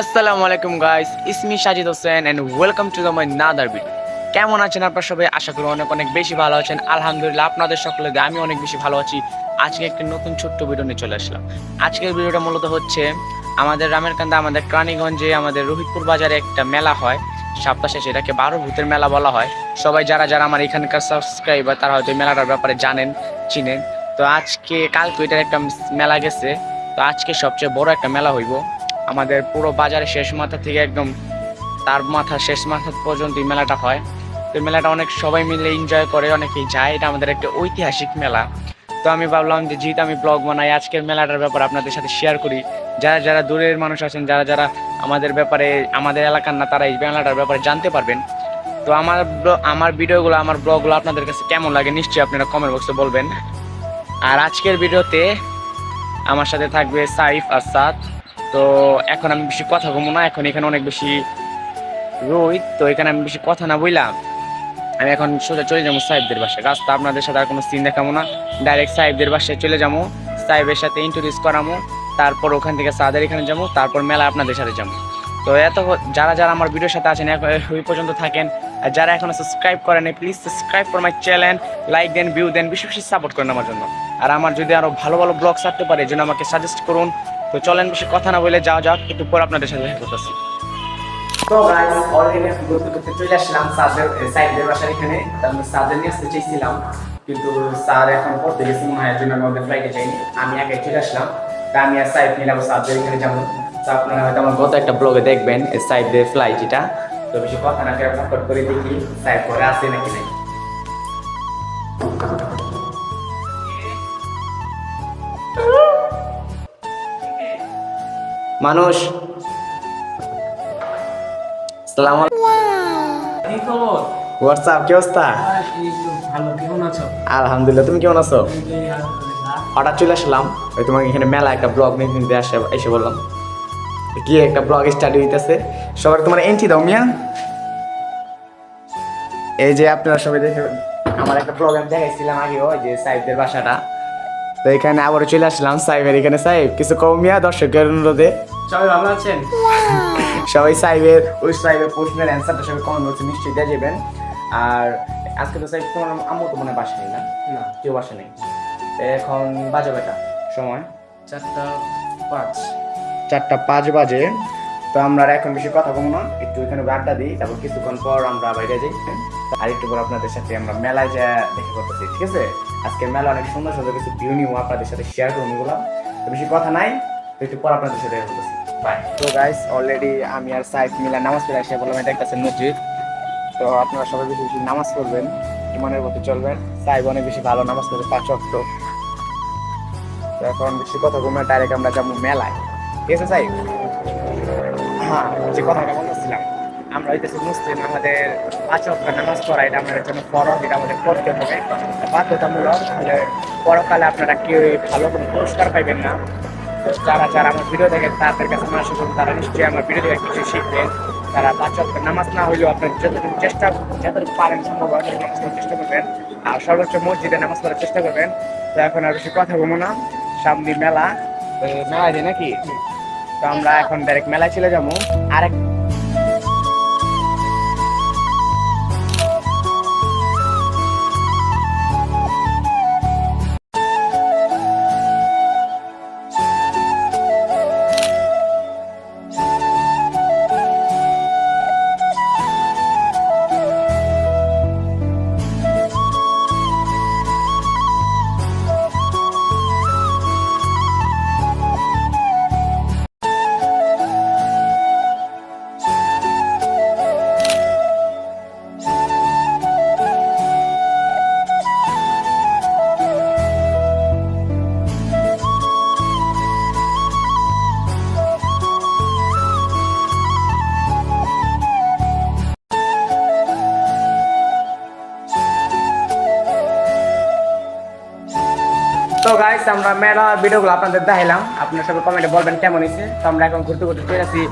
আসসালামু আলাইকুম guys is me Sajid Hossain and welcome to the my another video কেমন আছেন আপনারা সবাই? আশা করি অনেক অনেক বেশি ভালো আছেন। আলহামদুলিল্লাহ, আপনাদের সকলে আমি অনেক বেশি ভালো আছি। আজকে একটি নতুন ছোট্ট ভিডিও নিয়ে চলে আসলাম। আজকের ভিডিওটা মূলত হচ্ছে আমাদের রামের কান্দা, আমাদের ক্রানীগঞ্জে আমাদের রোহিতপুর বাজারে একটা মেলা হয়। সপ্তাহ শেষে এটাকে বারো ভূতের মেলা বলা হয়। সবাই যারা যারা আমার এখানকার সাবস্ক্রাইবার তারা হয়তো মেলাটার ব্যাপারে জানেন, চিনেন। তো আজকে, কালকে এটার একটা মেলা গেছে। তো আজকে সবচেয়ে বড় একটা মেলা হইব। আমাদের পুরো বাজারের শেষ মাথা থেকে একদম তার মাথা শেষ মাথা পর্যন্ত এই মেলাটা হয়। তো মেলাটা অনেক সবাই মিলে এনজয় করে, অনেকেই যায়। এটা আমাদের একটা ঐতিহাসিক মেলা। তো আমি ভাবলাম যে যেহেতু আমি ব্লগ বানাই, আজকের মেলাটার ব্যাপারে আপনাদের সাথে শেয়ার করি। যারা যারা দূরের মানুষ আছেন, যারা যারা আমাদের ব্যাপারে, আমাদের এলাকার না, তারা এই মেলাটার ব্যাপারে জানতে পারবেন। তো আমার আমার ভিডিওগুলো, আমার ব্লগগুলো আপনাদের কাছে কেমন লাগে নিশ্চয়ই আপনারা কমেন্ট বক্সে বলবেন। আর আজকের ভিডিওতে আমার সাথে থাকবে সাইফ আর সাদ তো এখন আমি বেশি কথা বলব না, এখন এখানে অনেক বেশি রোহিত, তো এখানে আমি বেশি কথা না বললাম আমি এখন সোজা চলে যাব সাহেবদের বাসায়। রাস্তা আপনাদের সাথে আর কোনো সিন দেখাবো না। ডাইরেক্ট সাহেবদের বাসায় চলে যাব। সাহেবের সাথে ইন্ট্রোডিউস করামো তারপর ওখান থেকে সাদের এখানে যাব। তারপর মেলা আপনাদের সাথে যাব। তো এত যারা যারা আমার ভিডিওর সাথে আছেন ওই পর্যন্ত থাকেন। আর যারা এখনও সাবস্ক্রাইব করেন please subscribe for my channel like then view দেন, বেশি বেশি সাপোর্ট করেন আমার জন্য। আর আমার যদি আরও ভালো ভালো ব্লগ ছাড়তে পারে জন্য আমাকে সাজেস্ট করুন। তো চলেন বেশি কথা না বলে যাওয়া যাক, একটু পর আপনাদের সাথে দেখা করতেছি। তো গাইস অলরেডি আমি চলে আসলাম সাইডের বাসার এখানে। আমি সাদের নিয়ে আসতে কিন্তু স্যার এখন পড়তে গেছে, মনে হয় জন্য আমি ওদের ফ্লাইটে যাইনি আমি আগে চলে আসলাম। তা আমি আর সাইড নিলাম সাদের এখানে যাব। তো আপনারা হয়তো আমার গত একটা ব্লগে দেখবেন সাইডের ফ্লাইট এটা তো বেশি কথা না করে ফট করে দেখি সাইড পরে আসে নাকি নাই। মানুষ। সালাম হোয়াটসঅ্যাপ কি অবস্থা? আলহামদুলিল্লাহ তুমি কেমন আছো? হঠাৎ চলে আসলাম। ওই তোমাকে এখানে মেলা একটা ব্লগ নিতে আসে এসে বললাম। কি একটা ব্লগ স্টাডি হইতেছে। সবার তোমার এন্ট্রি দাও মিয়া। এই যে আপনারা সবাই দেখে আমার একটা প্রোগ্রাম দেখাইছিলাম আগে ওই যে সাহেবদের বাসাটা। তো এখানে আবার চলে আসলাম সাইবের এখানে। সাহেব কিছু কম মিয়া দর্শকের অনুরোধে। সবাই ভালো আছেন? সবাই সাহেবের ওই সাইবের প্রশ্নের অ্যান্সারটা সবাই কমেন্ট বক্সে নিশ্চয়ই দিয়ে যাবেন আর আজকে তো সাহেব তোমার আম্মু তো মনে হয় বাসা নেই না? না। কেউ বাসা নেই। তো এখন বাজে বেটা সময়? চারটা পাঁচ। চারটা পাঁচ বাজে। তো আমরা এখন বেশি কথা বলব না। একটু এখানে আড্ডা দিই, তারপর কিছুক্ষণ পর আমরা বাইরে যাই। আর একটু পর আপনাদের সাথে আমরা মেলায় যা দেখা করতেছি, ঠিক আছে? আজকে মেলা অনেক সুন্দর সুন্দর কিছু ভিউ নিব, আপনাদের সাথে শেয়ার করব এগুলো। তো বেশি কথা নাই, তো একটু পর আপনাদের সাথে করতেছি। বাই তো গাইস অলরেডি আমি আর সাইফ মিলা নামাজ পড়ে এসে বললাম এটা একটা মসজিদ। তো আপনারা সবাই বেশি বেশি নামাজ পড়বেন, ইমানের প্রতি চলবেন। সাইব অনেক বেশি ভালো নামাজ পড়বে পাঁচ অক্ট তো এখন বেশি কথা বলব ডাইরেক্ট আমরা যাব মেলায়। ঠিক আছে সাইব হ্যাঁ যে কথাটা বলতেছিলাম, আমরা হইতেছি মুসলিম, আমাদের পাঁচ অক্ট নামাজ পড়া এটা আমাদের জন্য ফরজ এটা আমাদের করতে হবে। বাধ্যতামূলক, তাহলে পরকালে আপনারা কেউ ভালো কোনো পুরস্কার পাইবেন না। যারা যারা আমার ভিডিও দেখেন, তাদের কাছে মানুষ তারা নিশ্চয়ই আমার ভিডিও দেখে কিছু শিখবেন তারা পাঁচ অক্ট নামাজ না হইলেও আপনার যতটুকু চেষ্টা, যতটুকু পারেন সম্ভব নামাজ পড়ার চেষ্টা করবেন। আর সর্বোচ্চ মসজিদে নামাজ পড়ার চেষ্টা করবেন। তো এখন আর বেশি কথা বলব না। সামনে মেলা মেলা নাকি? আমরা এখন ডাইরেক্ট মেলায় চলে যাব। আরেক গাইস আমরা মেলা ভিডিওগুলো আপনাদের দেখাইলাম। আপনারা সবাই কমেন্টে বলবেন কেমন হয়েছে। তো আমরা এখন ঘুরতে ঘুরতে চলে আসি।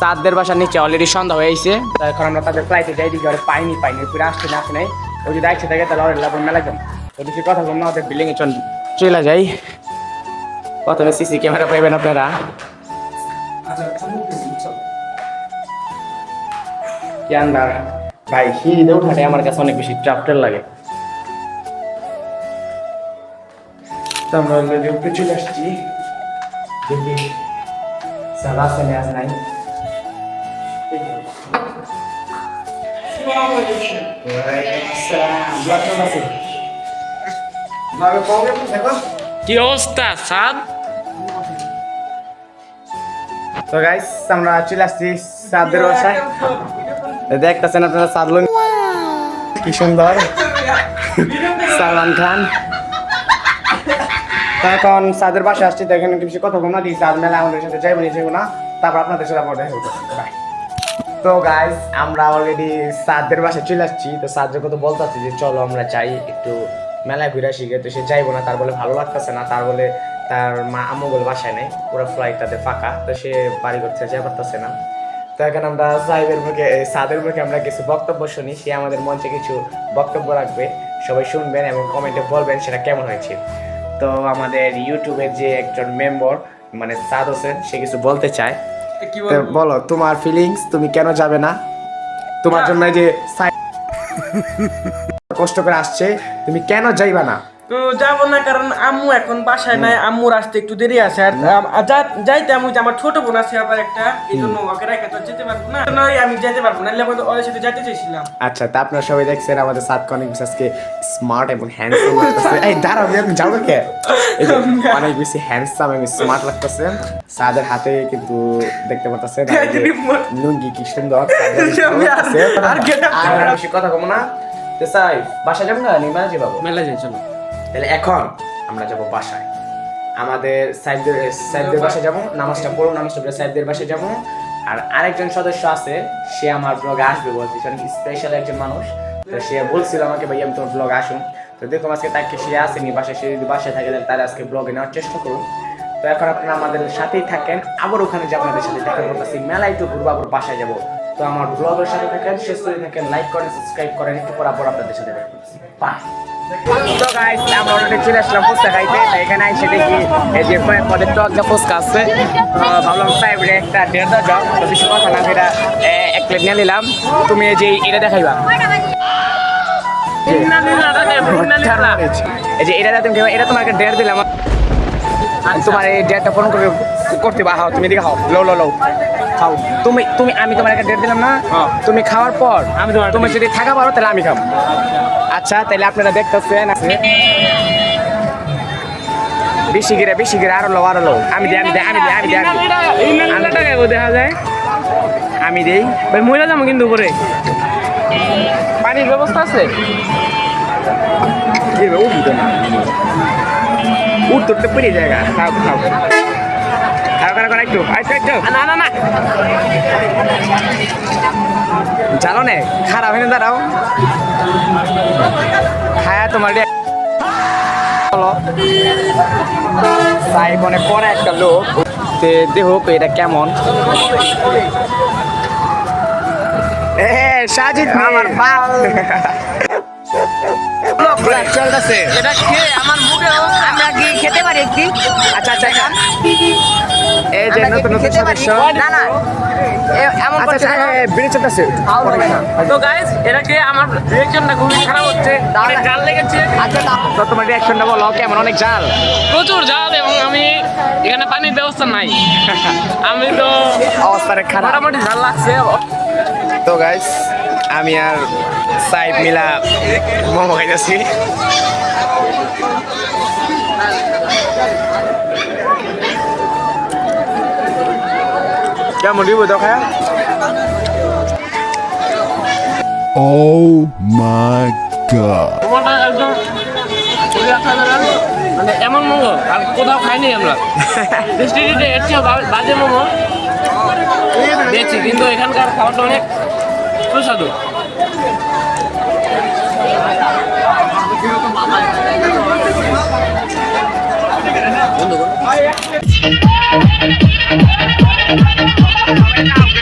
সাতদের বাসার নিচে অলরেডি সন্ধ্যা হয়ে গেছে। তো এখন আমরা তাদের ফ্লাইটে যাই দিকে পাইনি পাইনি পুরো আসছে না আসে নাই। ওই যদি আসছে থাকে তাহলে অলরেডি আপনার মেলা যাম তো বেশি কথা বলব না ওদের বিল্ডিংয়ে চল চলে যাই। প্রথমে সিসি ক্যামেরা পাইবেন আপনারা। আচ্ছা ভাই সিঁড়িতে উঠাটাই আমার কাছে অনেক বেশি চাপটের লাগে। তো আমরা অলরেডি উপরে চলে আসছি। দেখি স্যার আসে নেই আজ নাই? কি অবস্থা সাদ তো গাইস আমরা চলে আসছি সাদের বাসায়। দেখতেছেন আপনারা সাদলুন কি সুন্দর। সালমান খান। এখন সাদের বাসায় আসছি, তো এখানে কিছু কথা বলব না। দিই সাদ মেলা আমাদের সাথে যাইবো, নিয়ে যাব না। তারপর আপনাদের সাথে আবার দেখা তো গাইস আমরা অলরেডি সাদের বাসায় চলে আসছি। তো সাদের কথা বলতেছি যে, চলো আমরা যাই, একটু মেলায় ঘুরে আসি। তো সে যাইবো না, তার বলে ভালো লাগতেছে না। তার বলে তার মা আম্মু বাসায় নেই, পুরো ফ্লাইটটাতে ফাঁকা। তো সে বাড়ি করতে যেতে পারতেছে না। তো এখন আমরা সাহেবের মুখে সাদের মুখে আমরা কিছু বক্তব্য শুনি। সে আমাদের মঞ্চে কিছু বক্তব্য রাখবে। সবাই শুনবেন এবং কমেন্টে বলবেন সেটা কেমন হয়েছে। তো আমাদের ইউটিউবের যে একজন মেম্বার মানে সাদ হোসেন সে কিছু বলতে চায়। বলো তোমার ফিলিংস তুমি কেন যাবে না? তোমার জন্য এই যে কষ্ট করে আসছে তুমি কেন যাইবা না? তো যাব না কারণ আম্মু এখন বাসায় নাই আম্মুর আসতে একটু দেরি আছে। আর যাইতে আমি আমার ছোট বোন আছে আবার একটা এই জন্য ওকে রেখে তো যেতে পারব না। জন্যই আমি যেতে পারব না তো ওদের সাথে যেতে চাইছিলাম। আচ্ছা তা আপনারা সবাই দেখছেন আমাদের সাত অনেক বেশি আজকে স্মার্ট এবং হ্যান্ডসাম লাগতেছে। এই দাঁড়াও আমি আপনি যাব কে? অনেক বেশি হ্যান্ডসাম এবং স্মার্ট লাগতেছে। সাদের হাতে কিন্তু দেখতে পাচ্ছেন লুঙ্গি কি সুন্দর আর- বেশি কথা কম না। তো সাই বাসা যাব না নিমা যাব মেলা যাই চলো। তাহলে এখন আমরা যাব বাসায়। আমাদের সাহেবদের সাহেবদের বাসায় যাব নামাজটা পড়ো নামাজটা পড়ে সাহেবদের বাসায় যাব। আর আরেকজন সদস্য আছে সে আমার ব্লগে আসবে বলছে অনেক স্পেশাল একজন মানুষ। তো সে বলছিল আমাকে ভাই আমি তোমার ব্লগ আসুন। তো দেখুন আজকে তাকে সে আসেনি বাসায় সে যদি বাসায় থাকে তাহলে তারা আজকে ব্লগে নেওয়ার চেষ্টা করুন। তো এখন আপনারা আমাদের সাথেই থাকেন। আবার ওখানে যাব আপনাদের সাথে দেখা করতেছি মেলায় একটু ঘুরবো আবার বাসায় যাব। তো আমার ব্লগের সাথে থাকেন শেষ করে থাকেন লাইক করেন সাবস্ক্রাইব করেন একটু পর আবার আপনাদের সাথে দেখা করতেছি বাই যে এটা এই যে এটা তুমি এটা তোমাকে ডেয়ার দিলাম। তোমার এই ডেটটা ফোন করে করতে বা, হাও, তুমি দিকে খাও লো লো লো খাও। তুমি তুমি আমি তোমার একটা ডেট দিলাম না? তুমি খাওয়ার পর আমি তোমার তুমি যদি থাকা পারো তাহলে আমি খাব। আচ্ছা তাহলে আপনারা দেখতেছেন আছে। বেশি গিরে বেশি গিরে আরও লো আরও লো আমি দিই আমি দিই আমি দিই আমি দিই আমি টাকা দেখা যায়। আমি দেই। ভাই মহিলা যাব কিন্তু উপরে। পানির ব্যবস্থা আছে? উঠতে পেরে জায়গা খাও খাও। খাও খাও খাও একটু একটু একটু না না না। জানো নে খারাপ হয়ে দাঁড়াও। খায়া তোমার অনেক পরে একটা লোক। তে দেহ এটা কেমন? সাজিদ আমার চলতেছে। এটা খেয়ে আমার মুখেও আমরা কি খেতে পারি একটি আচ্ছা আচ্ছা খান এই যে নতুন নতুন সদস্য না না এ- এমন আচ্ছা আচ্ছা? চলতেছে তো গাইস এটা খেয়ে আমার রিয়েকশনটা খুবই খারাপ হচ্ছে। অনেক জাল লেগেছে। আচ্ছা তা তো তোমার রিয়াকশনটা বলো কেমন? অনেক জাল প্রচুর জাল এবং আমি এখানে পানির ব্যবস্থা নাই। আমি তো অবস্থাটা খারাপ। মোটামুটি জাল লাগছে। তো গাইস আমি আর সাইড মিলা মোমো খাইতেছি। Cho mình đi bữa tao khác. Oh my god. মানে এমন মোমো আর কোথাও খাইনি আমরা বাজে মোমো দেখছি কিন্তু এখানকার খাবারটা অনেক সুস্বাদু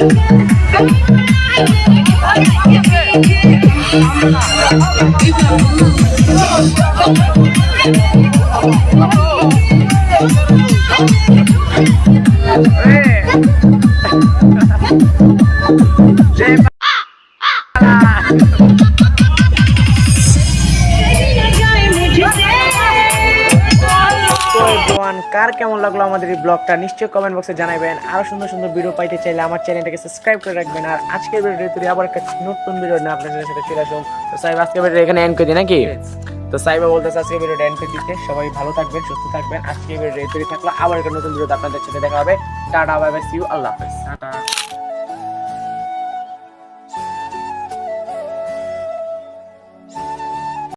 তো কার কেমন লাগল আমাদের এই ব্লগটা নিশ্চয়ই কমেন্ট বক্সে জানাবেন। আরও সুন্দর সুন্দর ভিডিও পাইতে চাইলে আমার চ্যানেলটাকে সাবস্ক্রাইব করে রাখবেন। আর আজকের ভিডিওতে আবার একটা নতুন ভিডিও নিয়ে আপনাদের সাথে চলে আসুন তো সাহেব আজকের ভিডিও এখানে এন্ড করে দিই নাকি? তো সাইবা বলতেছে আজকে ভিডিওটা এন্ড করে দিতে। সবাই ভালো থাকবেন সুস্থ থাকবেন। আজকে ভিডিও তৈরি থাকল আবার একটা নতুন ভিডিও আপনাদের সাথে দেখা হবে। Tata bye bye see you আল্লাহ হাফেজ। টাটা।